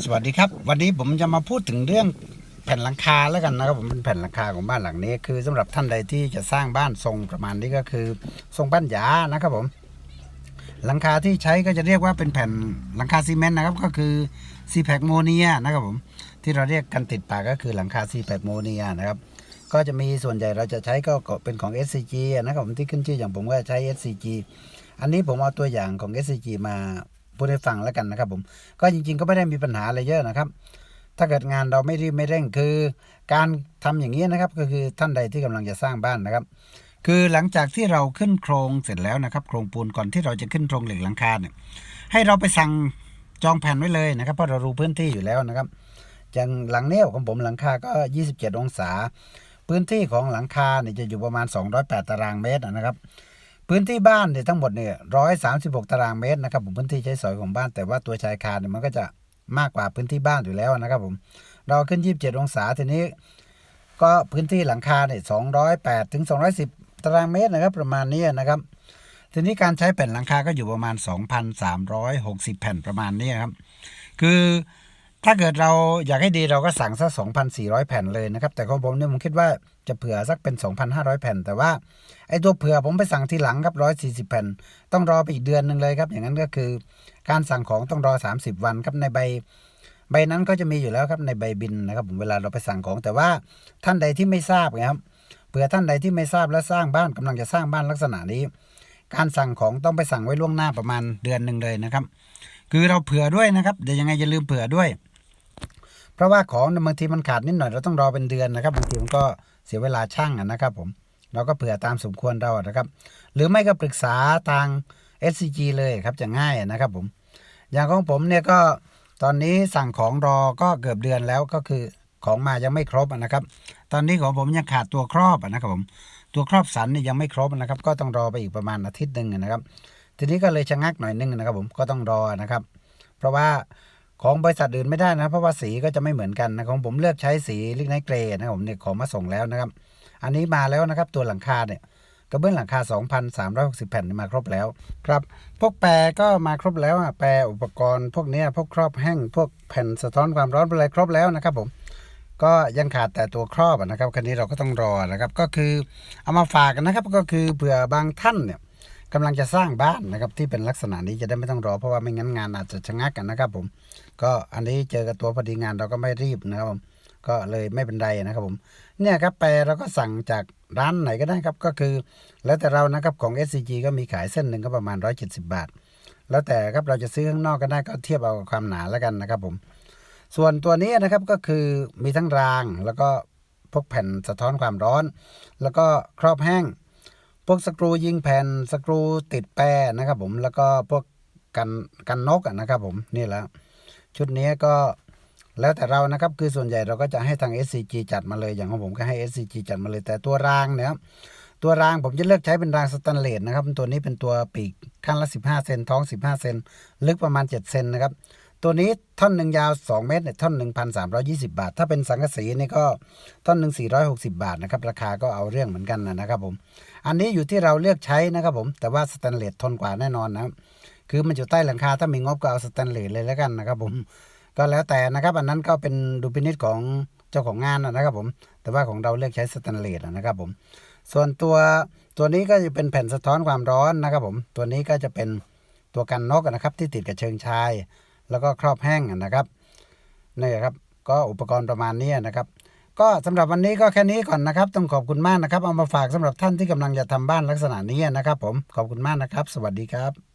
สวัสดีครับ วันนี้ผมจะมาพูดถึงเรื่องแผ่นหลังคาแล้วกันนะครับผมเป็นแผ่นหลังคาของบ้านหลังนี้ คือสำหรับท่านใดที่จะสร้างบ้านทรงประมาณนี้ก็คือ ทรงบ้านหยานะครับผม หลังคาที่ใช้ก็จะเรียกว่าเป็นแผ่นหลังคาซีเมนต์นะครับ ก็คือซีแพคโมเนียนะครับผม ที่เราเรียกกันติดปากก็คือหลังคาซีแพคโมเนียนะครับก็จะมีส่วนใหญ่เราจะใช้ก็เป็นของ SCG นะครับผมที่ขึ้นชื่ออย่างผมก็ใช้ SCG อันนี้ผมเอาตัวอย่างของ SCG มา พูดให้ฟังแล้วกันนะครับผม ก็จริง ๆ ก็ไม่ได้มีปัญหาอะไรเยอะนะครับ ถ้าเกิดงานเราไม่รีบไม่เร่งคือ การทำอย่างนี้นะครับ ก็คือท่านใดที่กำลังจะสร้างบ้านนะครับ คือหลังจากที่เราขึ้นโครงเสร็จแล้วนะครับโครงปูนก่อนที่เราจะขึ้นโครงเหล็กหลังคาเนี่ยให้เราไปสั่งจองแผ่นไว้เลยนะครับเพราะเรารู้พื้นที่อยู่แล้วนะครับอย่างหลังเนี้ยของผมหลังคาก็ 27 องศา พื้นที่ของหลังคาเนี่ยจะอยู่ประมาณ 208 ตารางเมตรนะครับ พื้นที่บ้านเนี่ยทั้งหมดเนี่ย136ตารางเมตรนะครับผมพื้นที่ใช้สอยของบ้าน แต่ว่าตัวชายคาเนี่ยมันก็จะมากกว่าพื้นที่บ้านอยู่แล้วนะครับผมเราขึ้น 27 องศาทีนี้ ก็พื้นที่หลังคาเนี่ย208ถึง210 ตารางเมตรนะครับประมาณนี้นะครับ ทีนี้การใช้แผ่นหลังคาก็อยู่ประมาณ 2,360 แผ่นประมาณนี้ครับ คือ ถ้าเกิดเราอยากให้ดีเราก็สั่งสัก2,400 แผ่นเลยนะครับ แต่ของผมเนี่ยผมคิดว่าจะเผื่อสักเป็น 2,500 แผ่น แต่ว่าไอ้ตัวเผื่อผมไปสั่งทีหลังครับ 140 แผ่น ต้องรอไปอีกเดือนหนึ่งเลยครับ อย่างนั้นก็คือ การสั่งของต้องรอ 30 วันครับในใบ ใบนั้นก็จะมีอยู่แล้วครับในใบบินนะครับ ผมเวลาเราไปสั่งของแต่ว่าท่านใดที่ไม่ทราบนะครับเผื่อท่านใดที่ไม่ทราบและสร้างบ้านกำลังจะสร้างบ้านลักษณะนี้ การสั่งของต้องไปสั่งไว้ล่วงหน้าประมาณเดือนหนึ่งเลยนะครับ คือเราเผื่อด้วยนะครับเดี๋ยวยังไงอย่าลืมเผื่อด้วย ราะว่าของบางทีมันขาดนิดหน่อยเราต้องรอเป็นเดือนนะครับบางทีมันก็เสียเวลาช่างนะครับผมเราก็เผื่อตามสมควรเรานะครับ หรือไม่ก็ปรึกษาทาง SCG เลยครับจะง่ายนะครับผม อย่างของผมเนี่ยก็ตอนนี้สั่งของรอก็เกือบเดือนแล้วก็คือของมายังไม่ครบนะครับ ตอนนี้ของผมยังขาดตัวครอบนะครับผม ตัวครอบสันนี่ยังไม่ครบนะครับ ก็ต้องรอไปอีกประมาณอาทิตย์หนึ่งนะครับ ทีนี้ก็เลยชะงักหน่อยนึงนะครับ ผมก็ต้องรอนะครับ เพราะว่า ของบริษัทอื่นไม่ได้นะ เพราะว่าสีก็จะไม่เหมือนกันนะของผมเลือกใช้สีลิกไนเกรนะผมเนี่ยของมาส่งแล้วนะครับ อันนี้มาแล้วนะครับตัวหลังคาเนี่ยกระเบื้องหลังคา 2,360 แผ่นมาครบแล้วครับพวกแปรก็มาครบแล้วอะแปรอุปกรณ์พวกเนี้ยพวกครอบแห้งพวกแผ่นสะท้อนความร้อนอะไรครบแล้วนะครับผมก็ยังขาดแต่ตัวครอบนะครับคันนี้เราก็ต้องรอนะครับ ก็คือเอามาฝากกันนะครับ ก็คือเผื่อบางท่านเนี่ย กำลังจะสร้างบ้านนะครับที่เป็นลักษณะนี้จะได้ไม่ต้องรอเพราะว่าไม่งั้นงานอาจจะชะงักกันนะครับผม ก็อันนี้เจอกับตัวพอดีงานเราก็ไม่รีบนะครับผมก็เลยไม่เป็นไรนะครับผมเนี่ยครับแปรเราก็สั่งจากร้านไหนก็ได้ครับก็คือ แล้วแต่เรานะครับของ SCG ก็มีขายเส้นหนึ่งก็ประมาณ 170 บาท แล้วแต่ครับเราจะซื้อข้างนอกก็ได้ก็เทียบเอาความหนาแล้วกันนะครับผมส่วนตัวนี้นะครับก็คือมีทั้งรางแล้วก็พวกแผ่นสะท้อนความร้อน แล้วก็ครอบแห้ง พวกสกรูยิงแผ่นสกรูติดแปรนะครับผมแล้วก็พวกกันกันนกอะนะครับผมนี่แหละชุดนี้ก็แล้วแต่เรานะครับคือส่วนใหญ่เราก็จะให้ทาง SCG จัดมาเลยอย่างของผมก็ให้ SCG จัดมาเลยแต่ตัวรางเนี่ยตัวรางผมจะเลือกใช้เป็นรางสแตนเลสนะครับตัวนี้เป็นตัวปีกข้างละ 15 เซนท้อง 15 เซนลึกประมาณ 7 เซนนะครับ ตัวนี้ท่อนหนึ่งยาว 2 เมตรเนี่ยท่อนหนึ่งพันสามร้อยี่สิบาท ถ้าเป็นสังกะสีนี่ก็ท่อนหนึ่งสี่ร้อยหกสิบาทนะครับ ราคาก็เอาเรื่องเหมือนกันนะนะครับผม อันนี้อยู่ที่เราเลือกใช้นะครับผม แต่ว่าสแตนเลสทนกว่าแน่นอนนะคือมันอยู่ใต้หลังคา ถ้ามีงบก็เอาสแตนเลสเลยแล้วกันนะครับผม ก็แล้วแต่นะครับอันนั้นก็เป็นดุลพินิจของเจ้าของงานนะครับผม แต่ว่าของเราเลือกใช้สแตนเลสนะครับผม ส่วนตัวตัวนี้ก็จะเป็นแผ่นสะท้อนความร้อนนะครับผม ตัวนี้ก็จะเป็นตัวกันนกนะครับที่ติดกับเชิงชาย แล้วก็ครอบแห้งนะครับนี่ครับก็อุปกรณ์ประมาณนี้นะครับ ก็สำหรับวันนี้ก็แค่นี้ก่อนนะครับ ต้องขอบคุณมากนะครับ เอามาฝากสำหรับท่านที่กำลังจะทำบ้านลักษณะนี้นะครับ ผมขอบคุณมากนะครับ สวัสดีครับ